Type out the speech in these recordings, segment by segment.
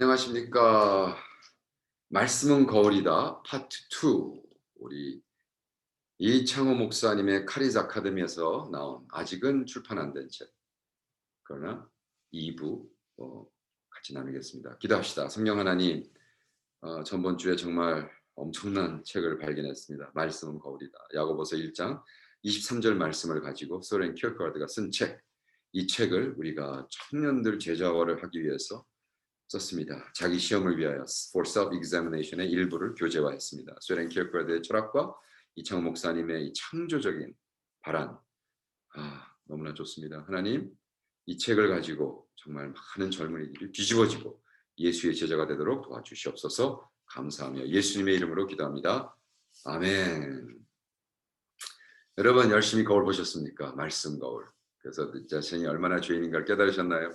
안녕하십니까. 말씀은 거울이다. 파트 2. 우리 이창호 목사님의 카리즈 아카데미에서 나온 아직은 출판 안 된 책. 그러나 2부 어, 같이 나누겠습니다. 기도합시다. 성령 하나님, 어, 전번 주에 정말 엄청난 책을 발견했습니다. 말씀은 거울이다. 야고보서 1장 23절 말씀을 가지고 소렌 키어카드가 쓴 책. 이 책을 우리가 청년들 제자화를 하기 위해서 썼습니다. 자기 시험을 위하여 for self examination의 일부를 교재화했습니다. 소렌 키어카드의 철학과 이창호 목사님의 이 창조적인 발안 아 너무나 좋습니다. 하나님 이 책을 가지고 정말 많은 젊은이들이 뒤집어지고 예수의 제자가 되도록 도와주시옵소서 감사하며 예수님의 이름으로 기도합니다. 아멘. 여러분 열심히 거울 보셨습니까? 말씀 거울. 그래서 내 자신이 얼마나 죄인인가를 깨달으셨나요?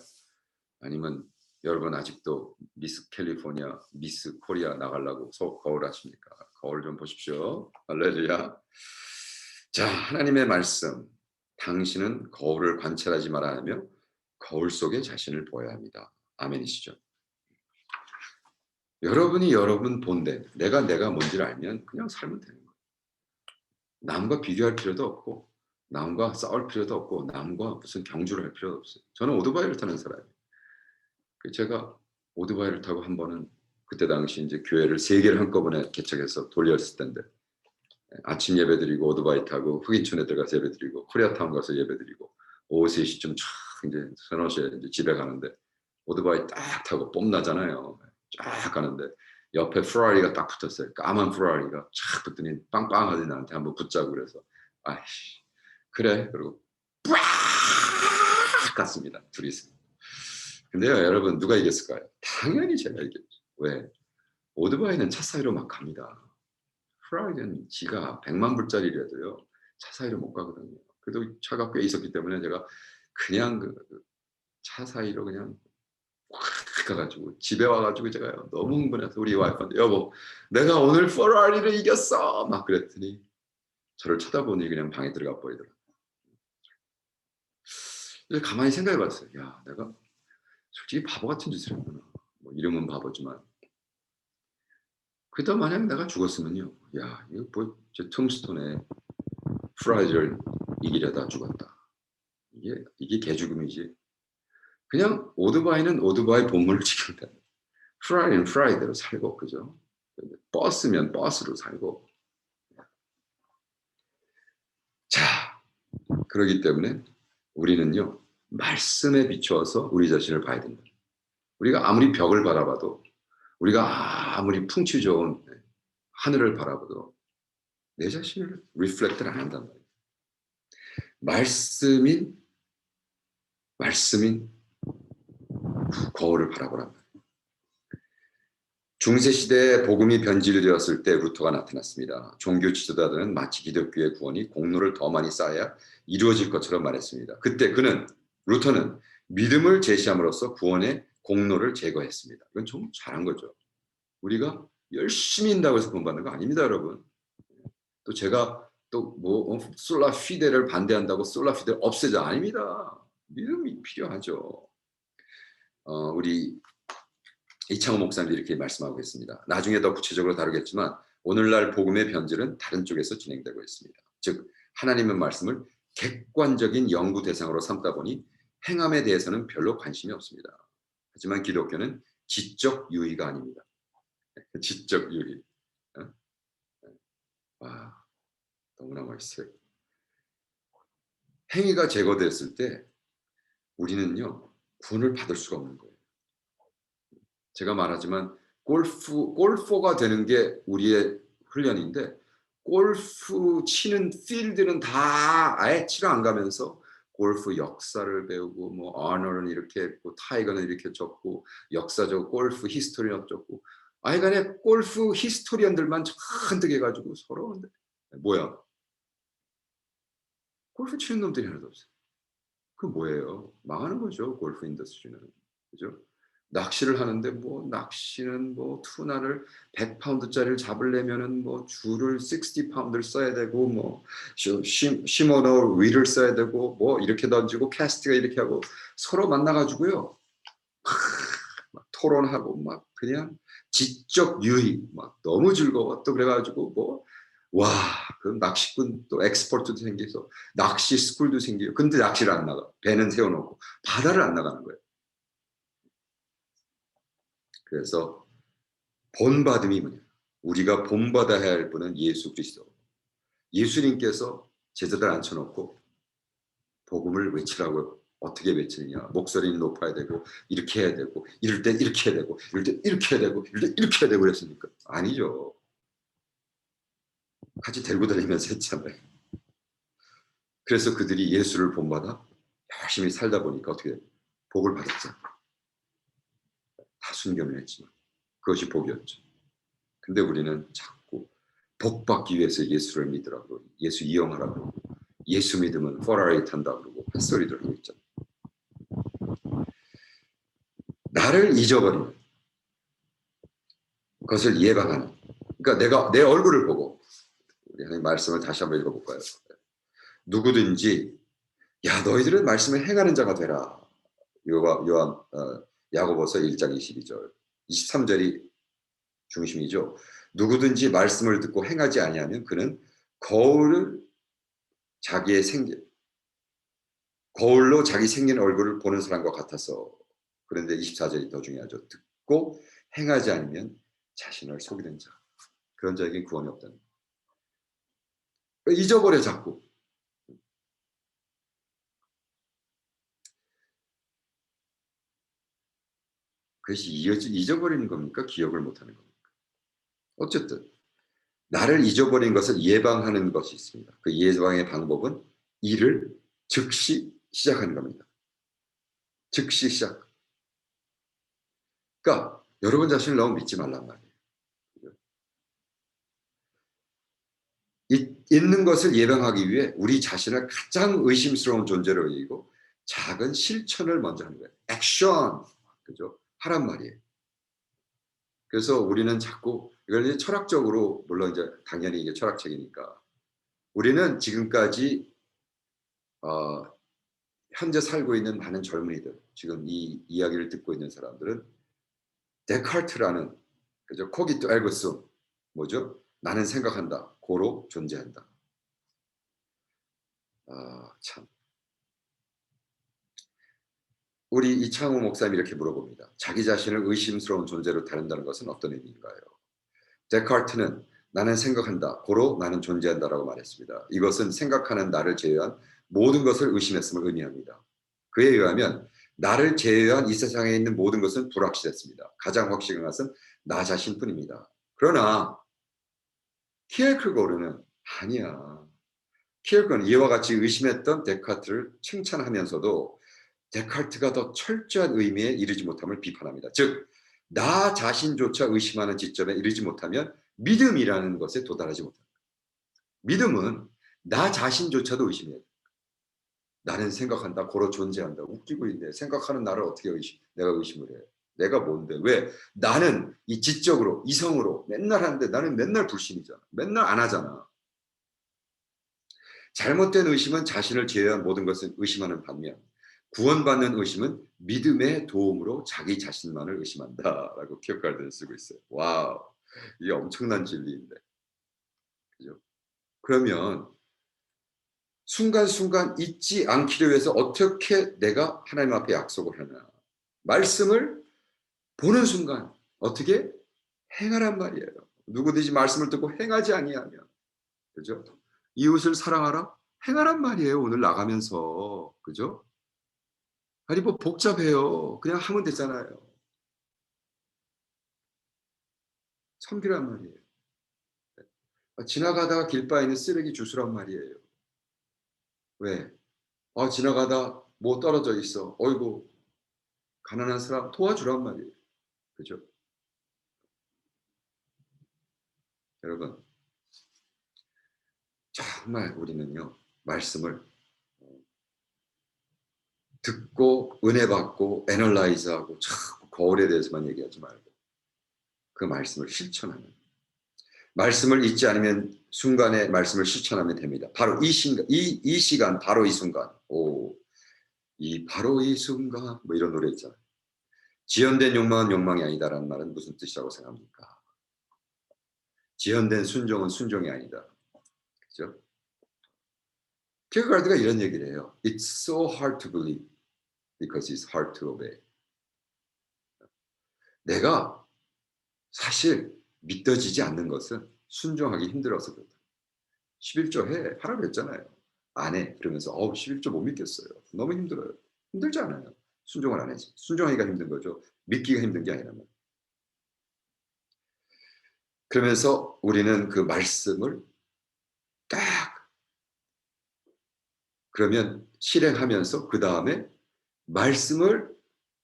아니면 여러분 아직도 미스 캘리포니아, 미스 코리아 나가려고 소, 거울 하십니까? 거울 좀 보십시오. 할렐루야. 자, 하나님의 말씀. 당신은 거울을 관찰하지 말아야 하며 거울 속에 자신을 보아야 합니다. 아멘이시죠? 여러분이 여러분 본데 내가 내가 뭔지를 알면 그냥 살면 되는 거예요. 남과 비교할 필요도 없고 남과 싸울 필요도 없고 남과 무슨 경주를 할 필요도 없어요. 저는 오토바이를 타는 사람이에요. 그 제가 오토바이를 타고 한 번은 그때 당시 이제 교회를 세 개를 한꺼번에 개척해서 돌렸을 텐데 아침 예배 드리고 오토바이 타고 흑인촌에 들어가서 예배 드리고 코리아타운 가서 예배 드리고 오후 3시쯤 촥 이제 서너 시에 이제 집에 가는데 오토바이 딱 타고 뽐나잖아요. 쫙 가는데 옆에 프라리가 딱 붙었어요. 까만 프라리가 쫙 붙더니 빵빵하더니 나한테 한번 붙자고 그래서 아이씨 그래 그리고 빡 갔습니다. 둘이서. 근데요 여러분 누가 이겼을까요? 당연히 제가 이겼죠. 왜? 오토바이는 차 사이로 막 갑니다. 프라이는 지가 100만 불짜리라도요 차 사이로 못 가거든요. 그래도 차가 꽤 있었기 때문에 제가 그냥 그 차 사이로 그냥 확 가가지고 집에 와가지고 제가 너무 흥분해서 우리 와이프한테 여보 내가 오늘 페라리를 이겼어 막 그랬더니 저를 쳐다보니 그냥 방에 들어가 버리더라고요. 가만히 생각해 봤어요. 야 내가 솔직히 바보 같은 짓을 했구나. 뭐 이름은 바보지만 그다 만약 내가 죽었으면요. 야 이거 뭐제 툼스톤에 프라이즈를 이기려다 죽었다. 이게 이게 개죽음이지. 그냥 오토바이는 오토바이 본물을 돼. 프라이는 프라이대로 살고 그죠? 버스면 버스로 살고. 자, 그러기 때문에 우리는요 말씀에 비추어서 우리 자신을 봐야 된다. 우리가 아무리 벽을 바라봐도 우리가 아무리 풍치 좋은 하늘을 바라봐도 내 자신을 리플렉트를 안 한단 말이에요. 말씀인 말씀인 거울을 바라보란 말이에요. 중세 시대에 복음이 변질되었을 때 루터가 나타났습니다. 종교 지도자들은 마치 기독교의 구원이 공로를 더 많이 쌓아야 이루어질 것처럼 말했습니다. 그때 그는 루터는 믿음을 제시함으로써 구원의 공로를 제거했습니다. 이건 좀 잘한 거죠. 우리가 열심히 인다고 해서 구원받는 거 아닙니다, 여러분. 또 제가 또뭐 솔라 피데를 반대한다고 솔라 피데를 없애자 아닙니다. 믿음이 필요하죠. 어, 우리 이창호 목사님도 이렇게 말씀하고 있습니다. 나중에 더 구체적으로 다루겠지만 오늘날 복음의 변질은 다른 쪽에서 진행되고 있습니다. 즉 하나님의 말씀을 객관적인 연구 대상으로 삼다 보니 행함에 대해서는 별로 관심이 없습니다. 하지만 기독교는 지적 유의가 아닙니다. 지적 유의. 어? 와, 너무나 멋있어요. 행위가 제거됐을 때 우리는요 구원을 받을 수가 없는 거예요. 제가 말하지만 골프 골퍼가 되는 게 우리의 훈련인데 골프 치는 필드는 다 아예 치러 안 가면서 골프 역사를 배우고 뭐 어너는 이렇게 했고 타이거는 이렇게 적고 역사적 골프 히스토리는 적고 아이간에 골프 히스토리언들만 잔뜩 해가지고 서로 뭐야 골프 치는 놈들이 하나도 없어요. 그 뭐예요? 망하는 거죠 골프 인더스트리는 그죠? 낚시를 하는데 뭐 낚시는 뭐 투나를 100파운드짜리를 잡으려면은 뭐 줄을 60파운드를 써야 되고 뭐 시모노 위를 써야 되고 뭐 이렇게 던지고 캐스트가 이렇게 하고 서로 만나 가지고요. 막 토론하고 막 그냥 지적 유희 막 너무 즐거워 또 그래 가지고 뭐 와그 낚시꾼 또 엑스포트도 생겨서 낚시 스쿨도 생기고 근데 낚시를 안 나가 배는 세워놓고 바다를 안 나가는 거예요. 그래서 본받음이 뭐냐? 우리가 본받아야 할 분은 예수 그리스도. 예수님께서 제자들 앉혀놓고 복음을 외치라고 어떻게 외치느냐? 목소리는 높아야 되고 이렇게 해야 되고 이럴 때 이렇게 해야 되고 이럴 때 이렇게 해야 되고 이럴 때 이렇게 해야 되고 그랬으니까? 아니죠. 같이 데리고 다니면서 했잖아요. 그래서 그들이 예수를 본받아 열심히 살다 보니까 어떻게? 복을 받았잖아요 다 순교는 했지만 그것이 복이었죠. 근데 우리는 자꾸 복 받기 위해서 예수를 믿으라 고 예수 이용하라 고 예수 믿으면 포라레이트 한다 그러고 헛소리들 하고 있잖아요 나를 잊어버리는 것을 예방하는 그러니까 내가 내 얼굴을 보고 우리 하나님 말씀을 다시 한번 읽어볼까요? 누구든지 야 너희들은 말씀을 행하는 자가 되라. 요한 어, 야고보서 1장 22절 23절이 중심이죠. 누구든지 말씀을 듣고 행하지 아니하면 그는 거울을 자기의 생긴 거울로 자기 생긴 얼굴을 보는 사람과 같아서 그런데 24절이 더 중요하죠. 듣고 행하지 않으면 자신을 속이는 자. 그런 자에게 구원이 없다는 거. 잊어버려 자꾸. 그것이 잊어버리는 겁니까? 기억을 못하는 겁니까? 어쨌든 나를 잊어버린 것을 예방하는 것이 있습니다. 그 예방의 방법은 일을 즉시 시작하는 겁니다. 즉시 시작. 그러니까 여러분 자신을 너무 믿지 말란 말이에요. 있는 것을 예방하기 위해 우리 자신을 가장 의심스러운 존재로 여기고 작은 실천을 먼저 하는 거예요. 액션. 그죠? 하란 말이에요. 그래서 우리는 자꾸 이걸 이제 철학적으로 물론 이제 당연히 이게 철학책이니까 우리는 지금까지 어, 현재 살고 있는 많은 젊은이들 지금 이 이야기를 듣고 있는 사람들은 데카르트라는 그죠? 코기토 엘고스 뭐죠? 나는 생각한다 고로 존재한다. 아 참 우리 이창호 목사님이 이렇게 물어봅니다 자기 자신을 의심스러운 존재로 다룬다는 것은 어떤 의미인가요 데카르트는 나는 생각한다. 고로 나는 존재한다라고 말했습니다. 이것은 생각하는 나를 제외한 모든 것을 의심했음을 의미합니다. 그에 의하면 나를 제외한 이 세상에 있는 모든 것은 불확실했습니다. 가장 확실한 것은 나 자신뿐입니다. 그러나 키엘크고르는 아니야. 키엘크는 이와 같이 의심했던 데카르트를 칭찬하면서도 데카르트가 더 철저한 의미에 이르지 못함을 비판합니다. 즉, 나 자신조차 의심하는 지점에 이르지 못하면 믿음이라는 것에 도달하지 못한다. 믿음은 나 자신조차도 의심해야 돼. 나는 생각한다, 고로 존재한다. 웃기고 있네. 생각하는 나를 어떻게 의심, 내가 의심을 해. 내가 뭔데? 왜? 나는 이 지적으로, 이성으로 맨날 하는데 나는 맨날 불신이잖아. 맨날 안 하잖아. 잘못된 의심은 자신을 제외한 모든 것을 의심하는 반면 구원받는 의심은 믿음의 도움으로 자기 자신만을 의심한다라고 기억갈드를 쓰고 있어요. 와우, 이게 엄청난 진리인데, 그죠? 그러면 순간순간 잊지 않기를 위해서 어떻게 내가 하나님 앞에 약속을 하나? 말씀을 보는 순간 어떻게 행하란 말이에요. 누구든지 말씀을 듣고 행하지 아니하면, 그죠? 이웃을 사랑하라 행하란 말이에요. 오늘 나가면서, 그죠? 아니 뭐 복잡해요. 그냥 하면 되잖아요. 섬기란 말이에요. 지나가다가 길바에 있는 쓰레기 주스란 말이에요. 왜? 아 지나가다 뭐 떨어져 있어. 어이구 가난한 사람 도와주란 말이에요. 그죠? 여러분 정말 우리는요 말씀을 듣고 은혜 받고 애널라이즈하고 자꾸 거울에 대해서만 얘기하지 말고 그 말씀을 실천하는 말씀을 잊지 않으면 순간에 말씀을 실천하면 됩니다. 바로 이 시간, 이, 이 시간, 바로 이 순간. 오, 이 바로 이 순간, 뭐 이런 노래 있잖아요. 지연된 욕망은 욕망이 아니다라는 말은 무슨 뜻이라고 생각합니까? 지연된 순종은 순종이 아니다. 그죠? 키어가드가 이런 얘기를 해요. It's so hard to believe because it's hard to obey. 내가 사실 믿어지지 않는 것은 순종하기 힘들어서 그렇다. 11조 해 하라고 그랬잖아요. 안 해. 그러면서 어우 11조 못 믿겠어요. 너무 힘들어요. 힘들지 않아요. 순종을 안 해지. 순종하기가 힘든 거죠. 믿기가 힘든 게 말이에요. 그러면서 우리는 그 말씀을 딱 그러면 실행하면서 그 다음에 말씀을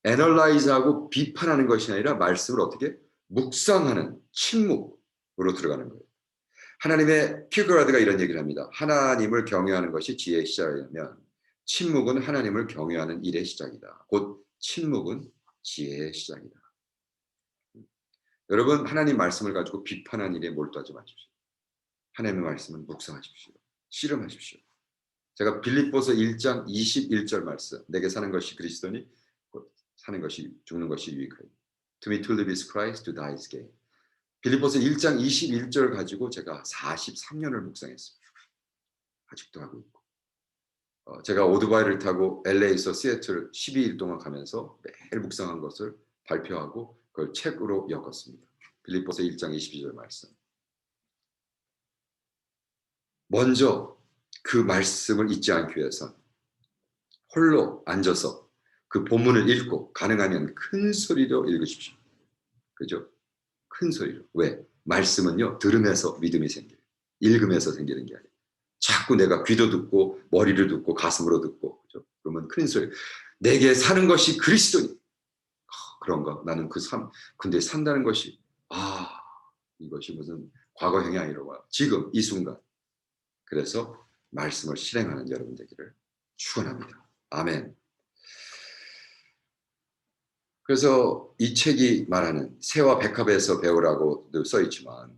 애널라이즈하고 비판하는 것이 아니라 말씀을 어떻게 묵상하는 침묵으로 들어가는 거예요. 하나님의 키그라드가 이런 얘기를 합니다. 하나님을 경외하는 것이 지혜의 시작이라면 침묵은 하나님을 경외하는 일의 시작이다. 곧 침묵은 지혜의 시작이다. 여러분 하나님 말씀을 가지고 비판한 일에 몰두하지 마십시오. 하나님의 말씀은 묵상하십시오. 씨름하십시오. 제가 빌립보서 1장 21절 말씀 내게 사는 것이 그리스도니 곧 사는 것이 죽는 것이 유익하니 To me to live is Christ, to die is gain. 빌립보서 1장 21절 가지고 제가 43년을 묵상했습니다. 아직도 하고 있고 어, 제가 오토바이를 타고 LA에서 시애틀 12일 동안 가면서 매일 묵상한 것을 발표하고 그걸 책으로 엮었습니다. 빌립보서 1장 22절 말씀. 먼저 그 말씀을 잊지 않기 위해선 홀로 앉아서 그 본문을 읽고 가능하면 큰 소리로 읽으십시오. 그죠? 큰 소리로. 왜? 말씀은요, 들으면서 믿음이 생겨요. 읽으면서 생기는 게 아니에요. 자꾸 내가 귀도 듣고 머리를 듣고 가슴으로 듣고 그죠? 그러면 큰 소리. 내게 사는 것이 그리스도니. 아, 그런가? 나는 그 삶, 근데 산다는 것이 아 이것이 무슨 과거형이 아니라 지금 이 순간. 그래서 말씀을 실행하는 여러분 되기를 축원합니다. 아멘. 그래서 이 책이 말하는 새와 백합에서 배우라고도 써 있지만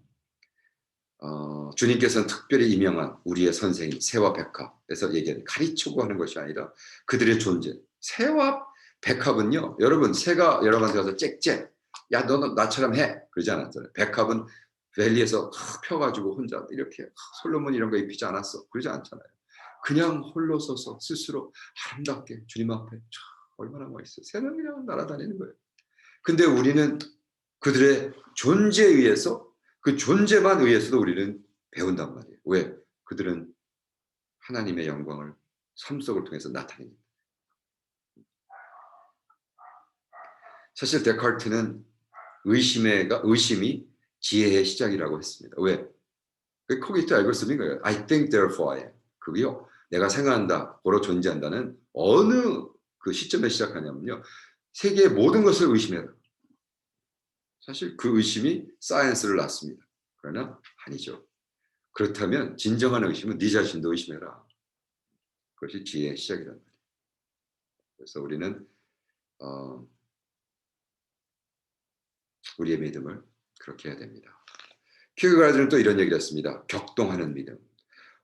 어, 주님께서는 특별히 임명한 우리의 선생인 새와 백합에서 얘기하는 가르치고 하는 것이 아니라 그들의 존재. 새와 백합은요, 여러분 새가 여러분한테 가서 짹짹, 야 너는 나처럼 해 그러지 않았잖아요. 백합은 밸리에서 펴가지고 혼자 이렇게 솔로몬 이런 거 입히지 않았어 그러지 않잖아요. 그냥 홀로 서서 스스로 아름답게 주님 앞에 얼마나 멋있어요. 새는 그냥 날아다니는 거예요. 근데 우리는 그들의 존재에 의해서 그 존재만 의해서도 우리는 배운단 말이에요. 왜? 그들은 하나님의 영광을 삶 속을 통해서 나타냅니다. 사실 데카르트는 의심의가 의심이 지혜의 시작이라고 했습니다. 왜? 그 코기트 알고 쓰는 거예요. I think therefore I am. 그게요. 내가 생각한다, 고로 존재한다는 어느 그 시점에 시작하냐면요. 세계의 모든 것을 의심해라. 사실 그 의심이 사이언스를 낳습니다. 그러나 아니죠. 그렇다면 진정한 의심은 네 자신도 의심해라. 그것이 지혜의 시작이란 말이에요. 그래서 우리는 어, 우리의 믿음을 그렇게 해야 됩니다. 키르가드는 또 이런 얘기를 했습니다. 격동하는 믿음.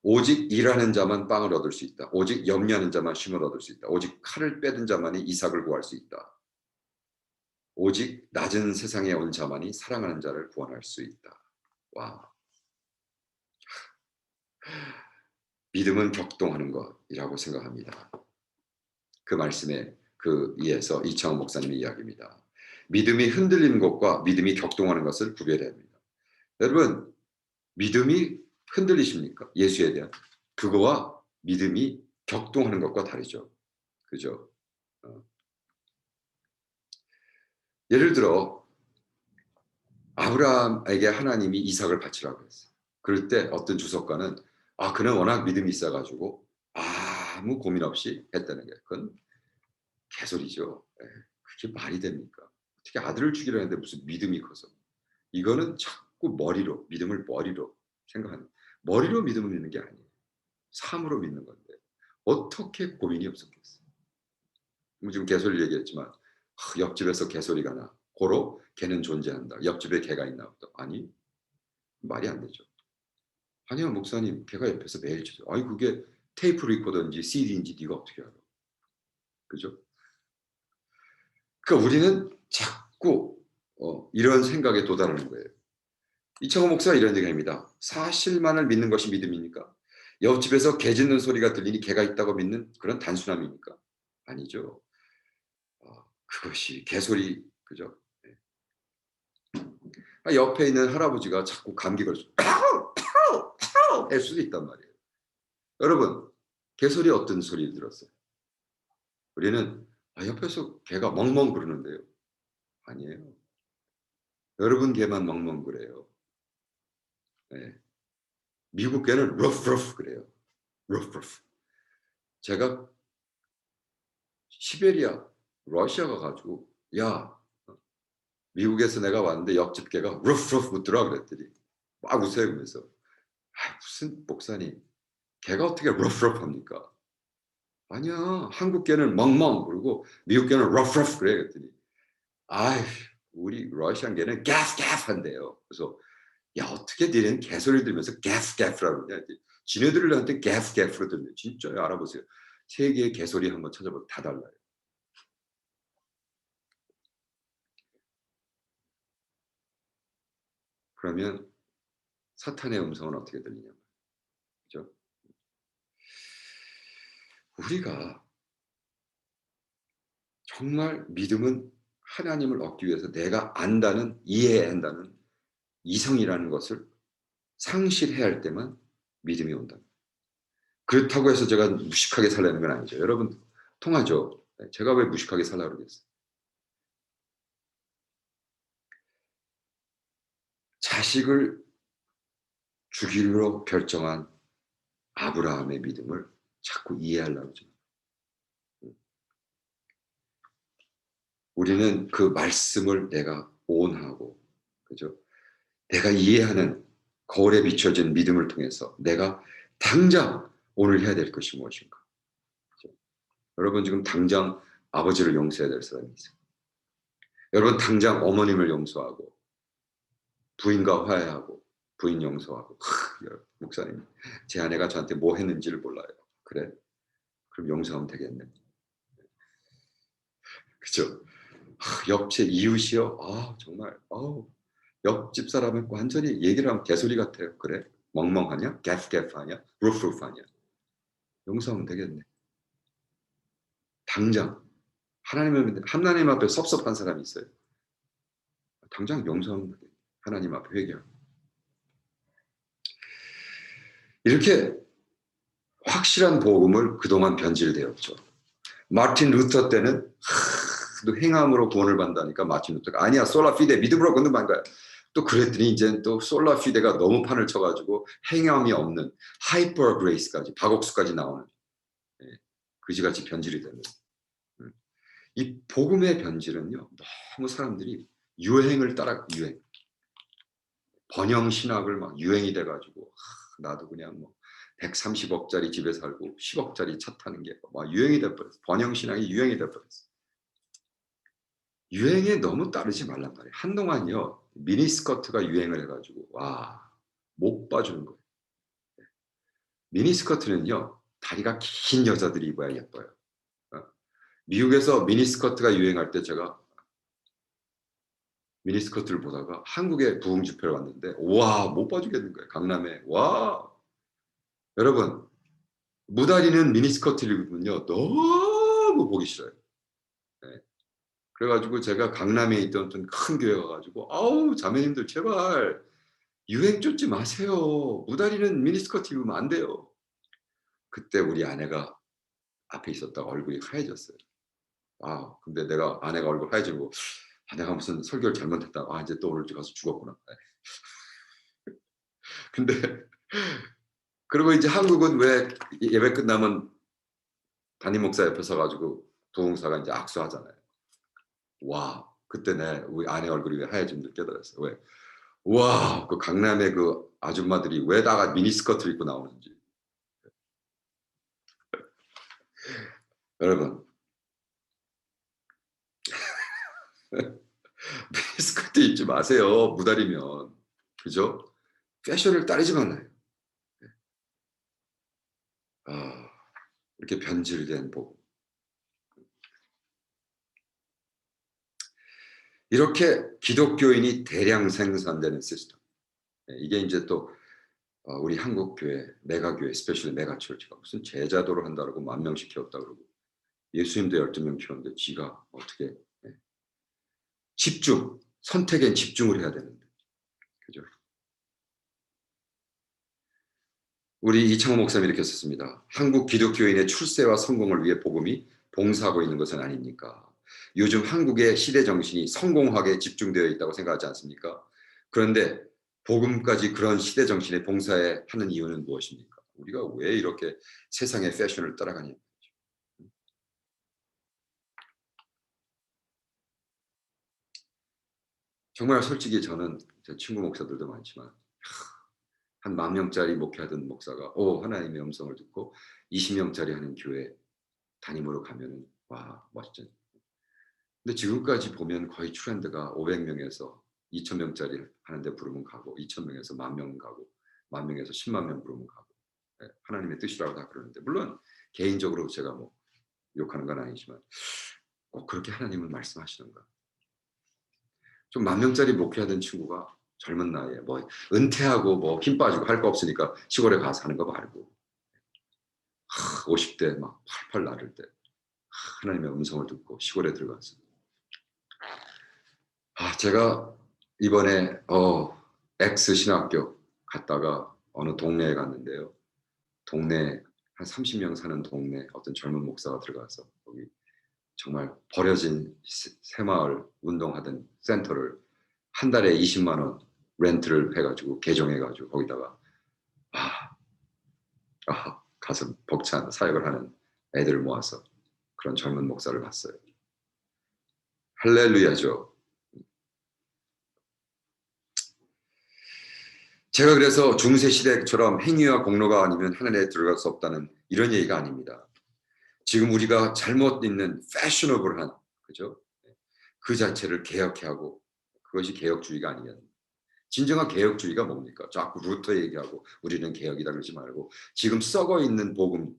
오직 일하는 자만 빵을 얻을 수 있다. 오직 염려하는 자만 쉼을 얻을 수 있다. 오직 칼을 빼든 자만이 이삭을 구할 수 있다. 오직 낮은 세상에 온 자만이 사랑하는 자를 구원할 수 있다. 와. 믿음은 격동하는 것이라고 생각합니다. 그 말씀에 그 이에서 이창호 목사님의 이야기입니다. 믿음이 흔들리는 것과 믿음이 격동하는 것을 구별해야 합니다. 여러분, 믿음이 흔들리십니까? 예수에 대한 그거와 믿음이 격동하는 것과 다르죠. 그죠? 어. 예를 들어 아브라함에게 하나님이 이삭을 바치라고 했어요. 그럴 때 어떤 주석가는 아 그는 워낙 믿음이 있어가지고 아무 고민 없이 했다는 게 그건 개소리죠. 그게 말이 됩니까? 어떻게 아들을 죽이려 했는데 무슨 믿음이 커서 이거는 자꾸 머리로 믿음을 머리로 생각하는 머리로 믿음을 믿는 게 아니에요. 삶으로 믿는 건데 어떻게 고민이 없었겠어요. 뭐 지금 개소리 얘기했지만 옆집에서 개소리가 나. 고로 개는 존재한다. 옆집에 개가 있나 보다. 아니 말이 안 되죠. 아니요 목사님 개가 옆에서 매일 쳐요. 아니 그게 테이프 리코더인지 CD인지 네가 어떻게 알아? 그죠? 그러니까 우리는 자꾸 어, 이런 생각에 도달하는 거예요. 이창호 목사가 이런 얘기합니다. 사실만을 믿는 것이 믿음입니까? 옆집에서 개 짖는 소리가 들리니 개가 있다고 믿는 그런 단순함입니까? 아니죠. 어, 그것이 개소리 그죠? 네. 아, 옆에 있는 할아버지가 자꾸 감기 걸려 할 수도 있단 말이에요. 여러분 개소리 어떤 소리 들었어요? 우리는 아, 옆에서 개가 멍멍 그러는데요. 아니에요. 여러분 개만 멍멍 그래요. 네. 미국 개는 러프러프 그래요. 러프러프. 제가 시베리아, 러시아 가 가지고 야 미국에서 내가 왔는데 옆집 개가 러프러프 묻더라 그랬더니 막 웃어요 그러면서 아, 무슨 목사님 개가 어떻게 러프러프 합니까? 아니야 한국 개는 멍멍 그러고 미국 개는 러프러프 그래 그랬더니 아이 우리 러시안 개는 가스 가스 한대요. 그래서 야 어떻게 니네는 개소리 들으면서 가스 가스라고 그러냐 지네들한테 가스 가스로 들려 진짜요 알아보세요. 세계의 개소리 한번 찾아보면 다 달라요. 그러면 사탄의 음성은 어떻게 들리냐 그죠? 우리가 정말 믿음은 하나님을 얻기 위해서 내가 안다는 이해해야 한다는 이성이라는 것을 상실해야 할 때만 믿음이 온다. 그렇다고 해서 제가 무식하게 살라는 건 아니죠. 여러분 통하죠. 네, 제가 왜 무식하게 살라 그러겠어요? 자식을 주기로 결정한 아브라함의 믿음을 자꾸 이해하려고 하죠. 우리는 그 말씀을 내가 온하고 그죠? 내가 이해하는 거울에 비춰진 믿음을 통해서 내가 당장 오늘 해야 될 것이 무엇인가? 그죠? 여러분 지금 당장 아버지를 용서해야 될 사람이 있어요. 여러분 당장 어머님을 용서하고 부인과 화해하고 부인 용서하고 하, 목사님 제 아내가 저한테 뭐 했는지를 몰라요. 그래? 그럼 용서하면 되겠네. 그죠? 옆집 이웃이요? 아 정말 어 옆집 사람은 완전히 얘기를 하면 개소리 같아요. 그래? 멍멍하냐? 개프개프하냐? 루프루프하냐? 용서하면 되겠네. 당장 하나님 하나님 앞에 섭섭한 사람이 있어요. 당장 용서하면 되겠네. 하나님 앞에 회개하고 이렇게 확실한 복음을 그동안 변질되었죠. 마틴 루터 때는 하, 행함으로 구원을 받다니까 마틴 루터가 아니야 솔라 피데 믿음으로 건너만 거야. 또 그랬더니 이제 또 솔라 피데가 너무 판을 쳐가지고 행함이 없는 하이퍼 그레이스까지 박옥수까지 나오는 예, 그지같이 변질이 되는 음. 이 복음의 변질은요 너무 사람들이 유행을 따라 유행 번영 신학을 막 유행이 돼가지고 하, 나도 그냥 뭐 130억짜리 집에 살고 10억짜리 차 타는 게 막 유행이 돼버렸어. 번영 신학이 유행이 돼버렸어. 유행에 너무 따르지 말란 말이에요. 한동안요 미니스커트가 유행을 해가지고 와못 봐주는 거예요. 미니스커트는요 다리가 긴 여자들이 입어야 예뻐요. 어? 미국에서 미니스커트가 유행할 때 제가 미니스커트를 보다가 한국에 부흥 집회를 왔는데 와 못 봐주겠는 거예요. 강남에 와 여러분 무다리는 미니스커트를 입으면요 너무 보기 싫어요. 네. 그래가지고 제가 강남에 있던 어떤 큰 교회 가가지고 아우 자매님들 제발 유행 쫓지 마세요. 무다리는 미니스커트 입으면 안 돼요. 그때 우리 아내가 앞에 있었다가 얼굴이 하얘졌어요. 아 근데 내가 아내가 얼굴 하얘지고 아, 내가 무슨 설교를 잘못했다. 아 이제 또 오늘 가서 죽었구나. 근데 그리고 이제 한국은 왜 예배 끝나면 담임 목사 옆에 서가지고 부흥사가 이제 악수하잖아요. 와 그때 내 우리 아내 얼굴이 하얘진 줄 깨달았어요. 왜? 와, 그 강남의 그 아줌마들이 왜 다가 미니스커트를 입고 나오는지. 여러분, 미니스커트 입지 마세요. 무다리면. 그죠? 패션을 따르지 말아요. 아, 이렇게 변질된 복. 이렇게 기독교인이 대량 생산되는 시스템. 예, 이게 이제 또 어, 우리 한국 교회, 메가 교회, 스페셜리 메가 철치가 무슨 제자도를 한다고 만 명씩 키웠다 그러고 예수님도 12명 키웠는데 지가 어떻게 예. 집중, 선택엔 집중을 해야 되는데. 그죠? 우리 이창호 목사님이 이렇게 썼습니다. 한국 기독교인의 출세와 성공을 위해 복음이 봉사하고 있는 것은 아닙니까? 요즘 한국의 시대 정신이 성공학에 집중되어 있다고 생각하지 않습니까? 그런데 복음까지 그런 시대 정신에 봉사해 하는 이유는 무엇입니까? 우리가 왜 이렇게 세상의 패션을 따라가냐? 정말 솔직히 저는 제 친구 목사들도 많지만 한 만 명짜리 목회하던 목사가 오 하나님의 음성을 듣고 20명짜리 하는 교회 담임으로 가면은 와 멋진. 근데 지금까지 보면 거의 트렌드가 500명에서 2,000명짜리 하는데 부르면 가고 2,000명에서 만명 가고 만 명에서 10만 명 부르면 가고. 예, 하나님의 뜻이라고 다 그러는데 물론 개인적으로 제가 뭐 욕하는 건 아니지만 꼭 그렇게 하나님은 말씀하시는가? 좀 만 명짜리 목회하던 친구가 젊은 나이에 뭐 은퇴하고 뭐 힘 빠지고 할 거 없으니까 시골에 가서 하는 거 말고. 하, 50대 막 팔팔 나를 때. 하, 하나님의 음성을 듣고 시골에 들어가서 아 제가 이번에 어 엑스 신학교 갔다가 어느 동네에 갔는데요 동네 한 30명 사는 동네 어떤 젊은 목사가 들어가서 거기 정말 버려진 새마을 운동하던 센터를 한 달에 20만 원 렌트를 해가지고 개종해가지고 거기다가 아, 아 가슴 벅찬 사역을 하는 애들을 모아서 그런 젊은 목사를 봤어요. 할렐루야죠. 제가 그래서 중세 시대처럼 행위와 공로가 아니면 하늘에 들어갈 수 없다는 이런 얘기가 아닙니다. 지금 우리가 잘못 있는 패셔너블한 그죠? 그 자체를 개혁해 하고 그것이 개혁주의가 아니겠 진정한 개혁주의가 뭡니까? 자꾸 루터 얘기하고 우리는 개혁이다 그러지 말고 지금 썩어 있는 복음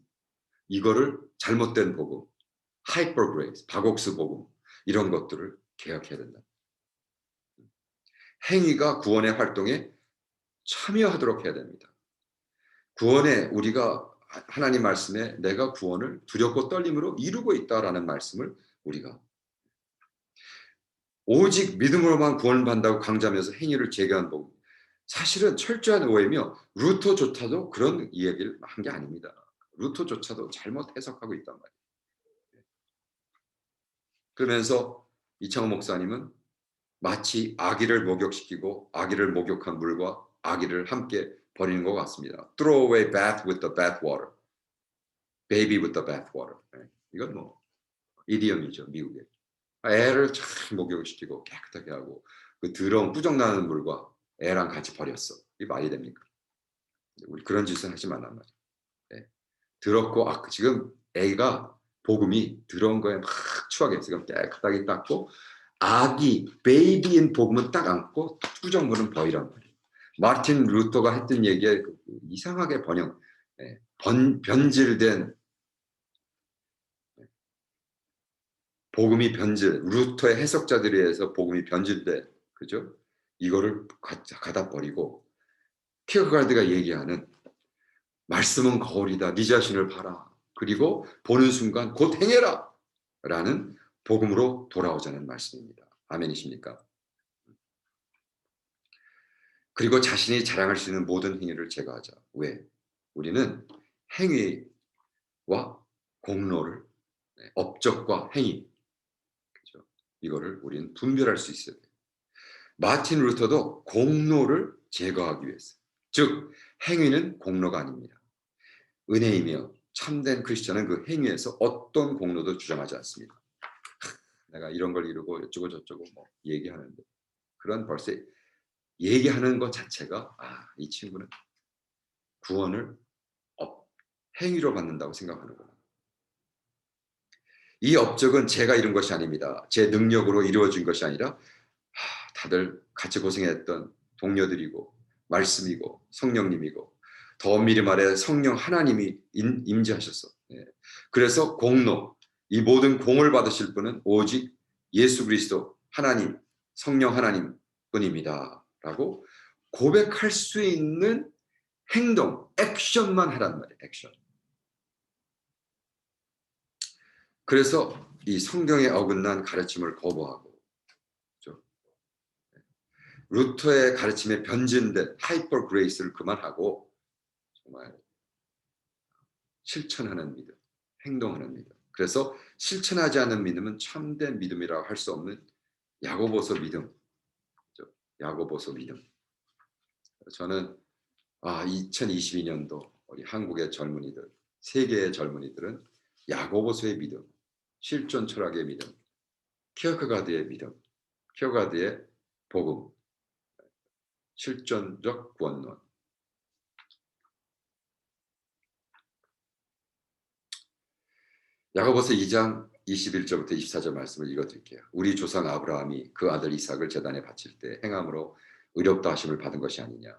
이거를 잘못된 복음, 하이퍼 그레이스, 바곡스 복음 이런 것들을 개혁해야 된다. 행위가 구원의 활동에 참여하도록 해야 됩니다. 구원에 우리가 하나님 말씀에 내가 구원을 두렵고 떨림으로 이루고 있다라는 말씀을 우리가 오직 믿음으로만 구원을 받는다고 강조하면서 행위를 제거한 복음. 사실은 철저한 오해며 루터조차도 그런 이야기를 한 게 아닙니다. 루터조차도 잘못 해석하고 있단 말이에요. 그러면서 이창호 목사님은 마치 아기를 목욕시키고 아기를 목욕한 물과 아기를 함께 버리는 것 같습니다. Throw away bath with the bath water. Baby with the bath water. 이건 뭐 이디엄이죠 미국에. 애를 잘 목욕을 시키고 깨끗하게 하고 그 더러운 꾸정나는 물과 애랑 같이 버렸어. 이 말이 됩니까? 우리 그런 짓은 하지 말란 말이야. 네. 더럽고 아 지금 애가 복음이 더러운 거에 막 추하게 지금 깨끗하게 닦고 아기 베이비인 복음은 딱 안고 꾸정물은 버리란 말이야. 마틴 루터가 했던 얘기에 그 이상하게 번영, 네. 번, 변질된 복음이 변질, 루터의 해석자들에 의해서 복음이 변질돼, 그죠? 이거를 가다 버리고 키어가드가 얘기하는 말씀은 거울이다. 네 자신을 봐라. 그리고 보는 순간 곧 행해라. 라는 복음으로 돌아오자는 말씀입니다. 아멘이십니까? 그리고 자신이 자랑할 수 있는 모든 행위를 제거하자. 왜? 우리는 행위와 공로를 네, 업적과 행위 이거를 우리는 분별할 수 있어야 돼요. 마틴 루터도 공로를 제거하기 위해서. 즉 행위는 공로가 아닙니다. 은혜이며 참된 크리스천은 그 행위에서 어떤 공로도 주장하지 않습니다. 내가 이런 걸 이루고 어쩌고 저쩌고 뭐 얘기하는데 그런 벌써 얘기하는 것 자체가 아, 이 친구는 구원을 행위로 받는다고 생각하는구나. 이 업적은 제가 이룬 것이 아닙니다. 제 능력으로 이루어진 것이 아니라 하, 다들 같이 고생했던 동료들이고 말씀이고 성령님이고 더 엄밀히 말해 성령 하나님이 임, 임재하셨어. 예. 그래서 공로 이 모든 공을 받으실 분은 오직 예수 그리스도 하나님 성령 하나님 뿐입니다 라고 고백할 수 있는 행동, 액션만 하란 말이에요. 액션. 그래서 이 성경에 어긋난 가르침을 거부하고? 루터의 가르침에 변진된 하이퍼 그레이스를 그만하고 정말 실천하는 믿음, 행동하는 믿음. 그래서 실천하지 않는 믿음은 참된 믿음이라고 할 수 없는 야고보서 믿음. 야고보서 믿음. 저는 아 2022년도 우리 한국의 젊은이들, 세계의 젊은이들은 야고보서의 믿음, 실존 철학의 믿음, 키어크가드의 믿음, 키어가드의 복음, 실존적 구원론. 야고보서 2장 21절부터 24절 말씀을 읽어드릴게요. 우리 조상 아브라함이 그 아들 이삭을 제단에 바칠 때 행함으로 의롭다 하심을 받은 것이 아니냐.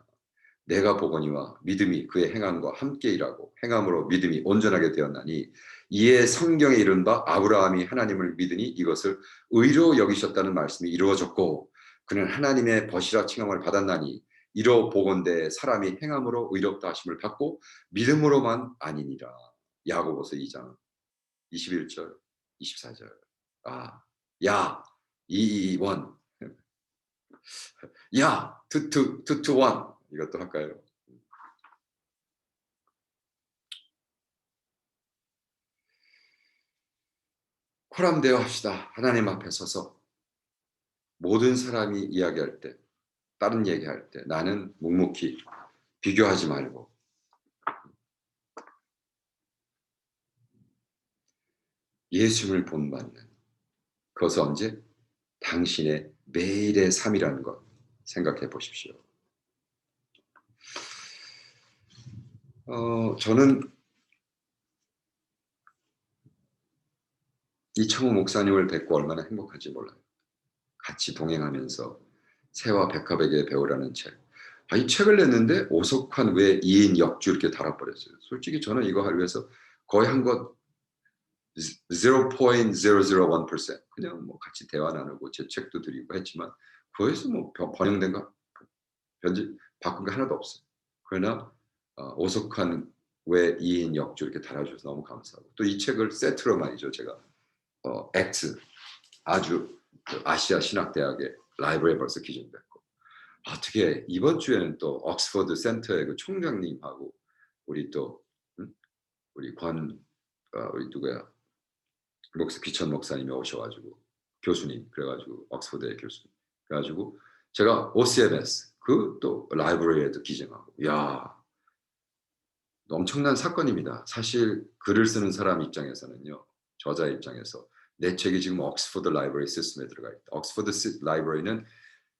내가 보거니와 믿음이 그의 행함과 함께 일하고 행함으로 믿음이 온전하게 되었나니 이에 성경에 이른 바 아브라함이 하나님을 믿으니 이것을 의로 여기셨다는 말씀이 이루어졌고 그는 하나님의 벗이라 칭함을 받았나니 이로 보건대 사람이 행함으로 의롭다 하심을 받고 믿음으로만 아니니라. 야고보서 2장 21절 24절. 아, 야, 이원. 야, 투투 투투원. 이것도 할까요? 코람되어 합시다. 하나님 앞에 서서 모든 사람이 이야기할 때, 다른 얘기할 때 나는 묵묵히 비교하지 말고 예수님을 본받는 그것은 언제? 당신의 매일의 삶이라는 것 생각해 보십시오. 어, 저는 이청호 목사님을 뵙고 얼마나 행복한지 몰라요. 같이 동행하면서 새와 백합에게 배우라는 책. 아, 이 책을 냈는데 오석환 외 2인 역주 이렇게 달아버렸어요. 솔직히 저는 이거 하기 위해서 거의 한것 0.001% 그냥 뭐 같이 대화 나누고 제 책도 드리고 했지만 그에서 뭐 번영된 거 변질 바꾼 게 하나도 없어요. 그러나 어, 오석환 외 2인 역주 이렇게 달아주셔서 너무 감사하고 또 이 책을 세트로 말이죠 제가 어, X 아주 그 아시아 신학대학의 라이브러리에 벌써 기증됐고 어떻게 이번 주에는 또 옥스퍼드 센터의 그 총장님하고 우리 또 음? 우리 권 어, 우리 누구야 목사 귀천 목사님이 오셔가지고 교수님 그래가지고 옥스퍼드의 교수님 그래가지고 제가 OCMS 그 또 라이브러리에도 기증하고 야 엄청난 사건입니다. 사실 글을 쓰는 사람 입장에서는요 저자 입장에서 내 책이 지금 옥스퍼드 라이브러리 시스템에 들어가 있다. 옥스퍼드 라이브러리는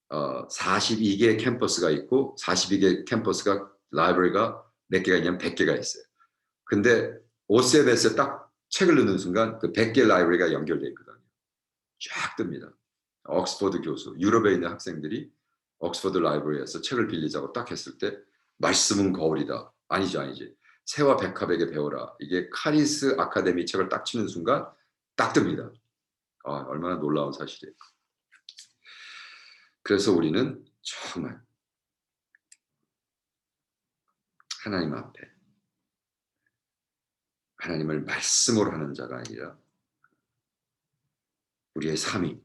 어, 42개 캠퍼스가 있고 42개 캠퍼스가 라이브러리가 몇 개가 있냐면 100개가 있어요. 근데 OCMS에 딱 책을 넣는 순간 그 100개 라이브러리가 연결되어 있거든요. 쫙 뜹니다. 옥스퍼드 교수, 유럽에 있는 학생들이 옥스퍼드 라이브러리에서 책을 빌리자고 딱 했을 때 말씀은 거울이다. 아니죠, 아니지. 새와 백합에게 배워라. 이게 카리스 아카데미 책을 딱 치는 순간 딱 뜹니다. 아, 얼마나 놀라운 사실이에요. 그래서 우리는 정말 하나님 앞에 하나님을 말씀으로 하는 자가 아니라 우리의 삶이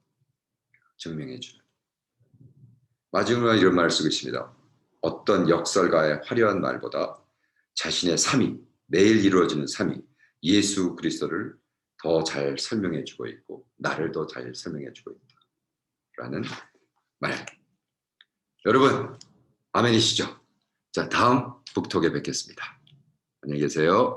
증명해 주는 마지막으로 이런 말을 쓰고 있습니다. 어떤 역설가의 화려한 말보다 자신의 삶이 매일 이루어지는 삶이 예수 그리스도를 더 잘 설명해 주고 있고 나를 더 잘 설명해 주고 있다 라는 말. 여러분 아멘이시죠? 자 다음 북톡에 뵙겠습니다. 안녕히 계세요.